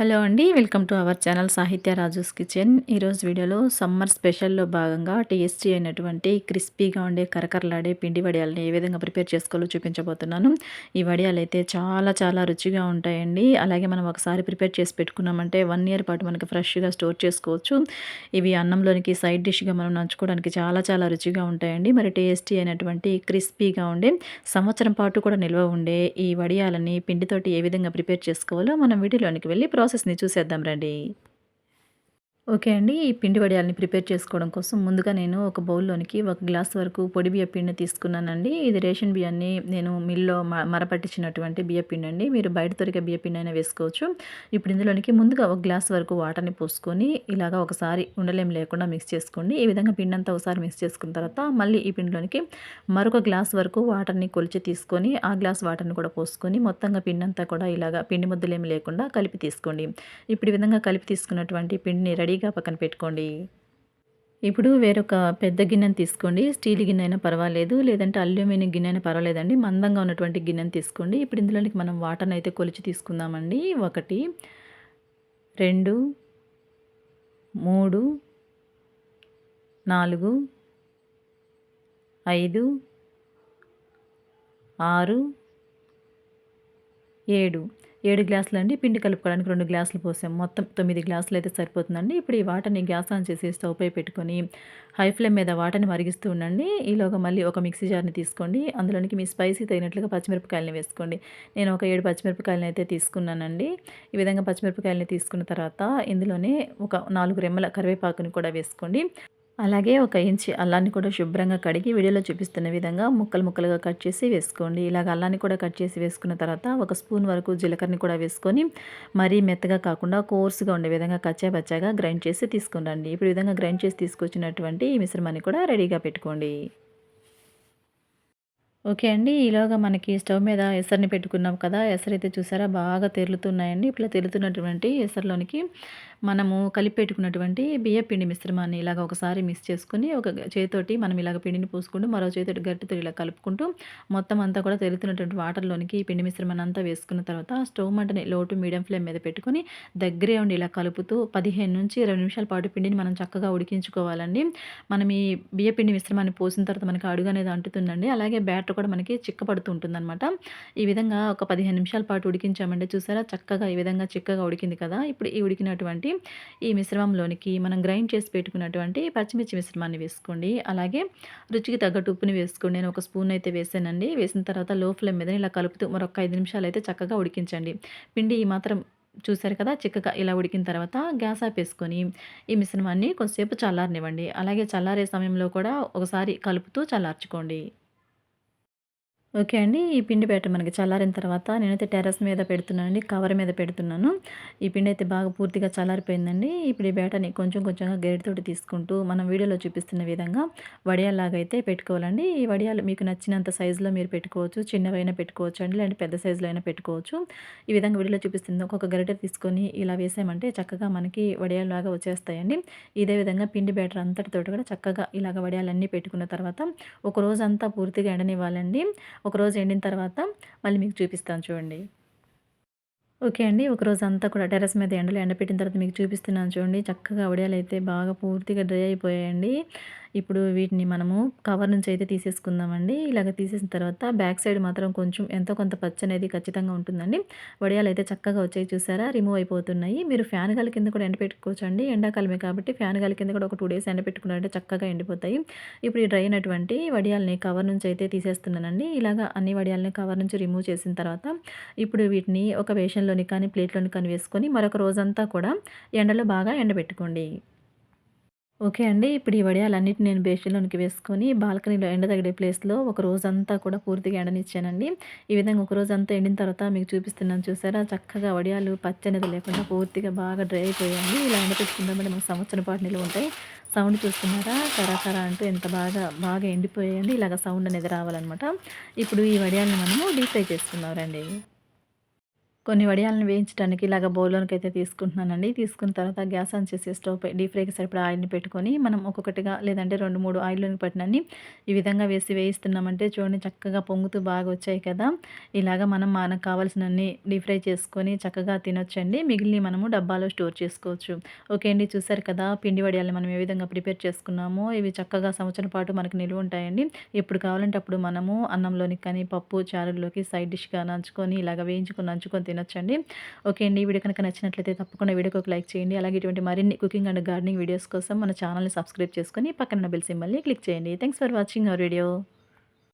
Hello అండి welcome to our channel సాహిత్య Raju's kitchen. ఈరోజు వీడియోలో సమ్మర్ స్పెషల్లో భాగంగా టేస్టీ అయినటువంటి క్రిస్పీగా ఉండే కరకరలాడే పిండి వడియాలని ఏ విధంగా ప్రిపేర్ చేసుకోవాలో చూపించబోతున్నాను. ఈ వడియాలు అయితే చాలా చాలా రుచిగా ఉంటాయండి. అలాగే మనం ఒకసారి ప్రిపేర్ చేసి పెట్టుకున్నామంటే వన్ ఇయర్ పాటు మనకి ఫ్రెష్గా స్టోర్ చేసుకోవచ్చు. ఇవి అన్నంలోనికి సైడ్ డిష్గా మనం నంచుకోవడానికి చాలా చాలా రుచిగా ఉంటాయండి. మరి టేస్టీ అయినటువంటి క్రిస్పీగా ఉండే సంవత్సరం పాటు కూడా నిల్వ ఉండే ఈ వడియాలని పిండితోటి ఏ విధంగా ప్రిపేర్ చేసుకోవాలో మనం వీడియోలోనికి వెళ్ళి ప్రాసెస్ని చూసేద్దాం రండి. ఓకే అండి. ఈ పిండి వడియాలని ప్రిపేర్ చేసుకోవడం కోసం ముందుగా నేను ఒక బౌల్లోనికి ఒక గ్లాస్ వరకు పొడి బియ్య పిండిని తీసుకున్నానండి. ఇది రేషన్ బియ్యాన్ని నేను మిల్లో మరపట్టించినటువంటి బియ్య పిండి అండి మీరు బయట దొరికే బియ్య పిండి అయినా వేసుకోవచ్చు. ఇప్పుడు ఇందులోనికి ముందుగా ఒక గ్లాస్ వరకు వాటర్ని పోసుకొని ఇలాగా ఒకసారి ఉండలేం లేకుండా మిక్స్ చేసుకోండి. ఈ విధంగా పిండి అంతా ఒకసారి మిక్స్ చేసుకున్న తర్వాత మళ్ళీ ఈ పిండిలోనికి మరొక గ్లాస్ వరకు వాటర్ని కొలిచి తీసుకొని ఆ గ్లాస్ వాటర్ని కూడా పోసుకొని మొత్తంగా పిండి అంతా కూడా ఇలాగా పిండి ముద్దలేమి లేకుండా కలిపి తీసుకోండి. ఇప్పుడు ఈ విధంగా కలిపి తీసుకున్నటువంటి పిండిని రెడీ రెడీగా పక్కన పెట్టుకోండి. ఇప్పుడు వేరొక పెద్ద గిన్నెను తీసుకోండి. స్టీల్ గిన్నె అయినా పర్వాలేదు లేదంటే అల్యూమినియం గిన్నె అయినా పర్వాలేదండి. మందంగా ఉన్నటువంటి గిన్నెను తీసుకోండి. ఇప్పుడు ఇందులోనికి మనం వాటర్ని అయితే కొలిచి తీసుకుందామండి. ఒకటి రెండు మూడు నాలుగు ఐదు ఆరు ఏడు. ఏడు గ్లాసులు అండి. పిండి కలుపుకోవడానికి రెండు గ్లాసులు పోసాం. మొత్తం తొమ్మిది గ్లాసులు అయితే సరిపోతుందండి. ఇప్పుడు ఈ వాటర్ని గ్యాస్ ఆన్ చేసి స్టవ్ పై పెట్టుకొని హై ఫ్లేమ్ మీద వాటర్ని మరిగిస్తూ ఉండండి. ఈలోగా మళ్ళీ ఒక మిక్సీ జార్ని తీసుకోండి. అందులోనికి మీ స్పైసీ తగినట్లుగా పచ్చిమిరపకాయలని వేసుకోండి. నేను ఒక ఏడు పచ్చిమిరపకాయలని అయితే తీసుకున్నానండి. ఈ విధంగా పచ్చిమిరపకాయలని తీసుకున్న తర్వాత ఇందులోనే ఒక నాలుగు రెమ్మల కరివేపాకుని కూడా వేసుకోండి. అలాగే ఒక ఇంచి అల్లాన్ని కూడా శుభ్రంగా కడిగి వీడియోలో చూపిస్తున్న విధంగా ముక్కలు ముక్కలుగా కట్ చేసి వేసుకోండి. ఇలాగ అల్లాన్ని కూడా కట్ చేసి వేసుకున్న తర్వాత ఒక స్పూన్ వరకు జీలకర్రని కూడా వేసుకొని మరీ మెత్తగా కాకుండా కోర్సుగా ఉండే విధంగా కచ్చా పచ్చాగా గ్రైండ్ చేసి తీసుకురండి ఇప్పుడు విధంగా గ్రైండ్ చేసి తీసుకొచ్చినటువంటి ఈ మిశ్రమాన్ని కూడా రెడీగా పెట్టుకోండి. ఓకే అండి. ఈలోగా మనకి స్టవ్ మీద ఎసరిని పెట్టుకున్నాం కదా ఎసరైతే చూసారా బాగా తెరులుతున్నాయండి. ఇట్లా తెరులుతున్నటువంటి ఎసరులోనికి మనము కలిపి పెట్టుకున్నటువంటి బియ్య పిండి మిశ్రమాన్ని ఇలాగ ఒకసారి మిక్స్ చేసుకుని ఒక చేతోటి మనం ఇలాగ పిండిని పూసుకుంటూ మరో చేతోటి గట్టితో ఇలా కలుపుకుంటూ మొత్తం అంతా కూడా తెరుతున్నటువంటి వాటర్లోనికి ఈ పిండి మిశ్రమాన్ని అంతా వేసుకున్న తర్వాత స్టవ్ మంటని లోటు మీడియం ఫ్లేమ్ మీద పెట్టుకొని దగ్గరే ఉండి ఇలా కలుపుతూ పదిహేను నుంచి ఇరవై నిమిషాల పాటు పిండిని మనం చక్కగా ఉడికించుకోవాలండి. మనం ఈ బియ్య పిండి మిశ్రమాన్ని పోసిన తర్వాత మనకి అడుగు అనేది అంటుతుందండి. అలాగే బ్యాటర్ కూడా మనకి చిక్కపడుతూ ఉంటుందన్నమాట ఈ విధంగా ఒక పదిహేను నిమిషాల పాటు ఉడికించామంటే చూసారా? చక్కగా ఈ విధంగా చిక్కగా ఉడికింది కదా? ఇప్పుడు ఈ ఉడికినటువంటి ఈ మిశ్రమంలోనికి మనం గ్రైండ్ చేసి పెట్టుకున్నటువంటి పచ్చిమిర్చి మిశ్రమాన్ని వేసుకోండి. అలాగే రుచికి తగ్గట్టు ఉప్పుని వేసుకోండి. నేను ఒక స్పూన్ అయితే వేసానండి. వేసిన తర్వాత లో ఫ్లేమ్ మీద ఇలా కలుపుతూ మరొక ఐదు నిమిషాలు అయితే చక్కగా ఉడికించండి. పిండి ఈ మాత్రం చూసారు కదా? చిక్కగా ఇలా ఉడికిన తర్వాత గ్యాస్ ఆపేసుకొని ఈ మిశ్రమాన్ని కొద్దిసేపు చల్లారనివ్వండి. అలాగే చల్లారే సమయంలో కూడా ఒకసారి కలుపుతూ చల్లార్చుకోండి. ఓకే అండి. ఈ పిండి పెట్ట మనకి చల్లారిన తర్వాత నేనైతే టెర్రస్ మీద పెడుతున్నానండి. కవర్ మీద పెడుతున్నాను. ఈ పిండి అయితే బాగా పూర్తిగా చల్లారిపోయిందండి. ఇప్పుడు ఈ బేటని కొంచెం కొంచెంగా గరిటతోటి తీసుకుంటూ మనం వీడియోలో చూపిస్తున్న విధంగా వడియాల్లాగా అయితే పెట్టుకోవాలండి. ఈ వడియాలు మీకు నచ్చినంత సైజులో మీరు పెట్టుకోవచ్చు. చిన్నవైనా పెట్టుకోవచ్చు అండి. లేదంటే పెద్ద సైజులో అయినా పెట్టుకోవచ్చు. ఈ విధంగా వీడియోలో చూపిస్తుంది ఒక్కొక్క గరిట తీసుకొని ఇలా వేసామంటే చక్కగా మనకి వడియాల్లాగా వచ్చేస్తాయండి. ఇదే విధంగా పిండి బ్యాటర్ అంతటితోటి కూడా చక్కగా ఇలాగ వడియాలన్నీ పెట్టుకున్న తర్వాత ఒక రోజంతా పూర్తిగా ఎండనివ్వాలండి. ఒకరోజు ఎండిన తర్వాత మళ్ళీ మీకు చూపిస్తాను చూడండి. ఓకే అండి ఒకరోజు అంతా కూడా టెరస్ మీద ఎండలో ఎండపెట్టిన తర్వాత మీకు చూపిస్తున్నాను చూడండి. చక్కగా వడియాలు అయితే బాగా పూర్తిగా డ్రై అయిపోయాయండి. ఇప్పుడు వీటిని మనము కవర్ నుంచి అయితే తీసేసుకుందామండి. ఇలాగ తీసేసిన తర్వాత బ్యాక్ సైడ్ మాత్రం కొంచెం ఎంతో కొంత పచ్చ అనేది ఖచ్చితంగా ఉంటుందండి. వడియాలు అయితే చక్కగా వచ్చాయి చూసారా? రిమూవ్ అయిపోతున్నాయి. మీరు ఫ్యాన్ గాలి కింద కూడా ఎండపెట్టుకోవచ్చు అండి ఎండాకాలమే కాబట్టి ఫ్యాన్ గాలి కింద కూడా ఒక టూ డేస్ ఎండపెట్టుకున్నారంటే చక్కగా ఎండిపోతాయి. ఇప్పుడు ఈ డ్రై అయినటువంటి వడియాలని కవర్ నుంచి అయితే తీసేస్తున్నానండి. ఇలాగ అన్ని వడియాలని కవర్ నుంచి రిమూవ్ చేసిన తర్వాత ఇప్పుడు వీటిని ఒక వేషంలోని కానీ ప్లేట్లోని కానీ వేసుకొని మరొక రోజంతా కూడా ఎండలో బాగా ఎండబెట్టుకోండి. ఓకే అండి. ఇప్పుడు ఈ వడియాలన్నిటి నేను బేషన్లోనికి వేసుకొని బాల్కనీలో ఎండ తగిడే ప్లేస్లో ఒక రోజంతా కూడా పూర్తిగా ఎండనిచ్చానండి. ఈ విధంగా ఒక రోజంతా ఎండిన తర్వాత మీకు చూపిస్తున్నాను చూసారా? చక్కగా వడియాలు పచ్చనిది లేకుండా పూర్తిగా బాగా డ్రై అయిపోయాయి ఇలా ఎండ పెట్టుకుందామంటే మనకు సంవత్సరం పాటు నిలువ ఉంటాయి. సౌండ్ చూస్తున్నారా? కరాకర అంటూ ఎంత బాగా బాగా ఎండిపోయాయండి. ఇలాగ సౌండ్ అనేది రావాలన్నమాట. ఇప్పుడు ఈ వడియాలను మనము డీప్ ఫ్రై రండి. కొన్ని వడియాలను వేయించడానికి ఇలాగ బౌల్లోనికి అయితే తీసుకుంటున్నానండి. తీసుకున్న తర్వాత గ్యాస్ ఆన్ చేసి స్టవ్ పై డీప్ ఫ్రైకి సరిపడా ఆయిల్ని పెట్టుకొని మనం ఒక్కొక్కటిగా లేదంటే రెండు మూడు ఆయిల్లోని పట్టినన్ని ఈ విధంగా వేసి వేయిస్తున్నామంటే చూడండి చక్కగా పొంగుతూ బాగా వచ్చాయి కదా. ఇలాగ మనం మనకు కావాల్సినన్ని డీప్ ఫ్రై చేసుకొని చక్కగా తినొచ్చండి. మిగిలిన మనము డబ్బాలో స్టోర్ చేసుకోవచ్చు. ఓకే అండి చూసారు కదా పిండి వడియాలని మనం ఏ విధంగా ప్రిపేర్ చేసుకున్నామో ఇవి చక్కగా సంవత్సరం పాటు మనకు నిలువ ఉంటాయండి. ఎప్పుడు కావాలంటే అప్పుడు మనము అన్నంలోనికి కానీ పప్పు చారుల్లోకి సైడ్ డిష్గా నంచుకొని ఇలాగ వేయించుకొని నంచుకొని తినొచ్చండి ఓకే అండి. ఈ వీడియో కనుక నచ్చినట్లయితే తప్పకుండా వీడియోకి ఒక లైక్ చేయండి. అలాగే ఇటువంటి మరిన్ని కుకింగ్ అండ్ గార్డెనింగ్ వీడియోస్ కోసం మన ఛానల్ని సబ్స్క్రైబ్ చేసుకొని పక్కన బెల్ సింబల్ని క్లిక్ చేయండి. Thanks for watching our video.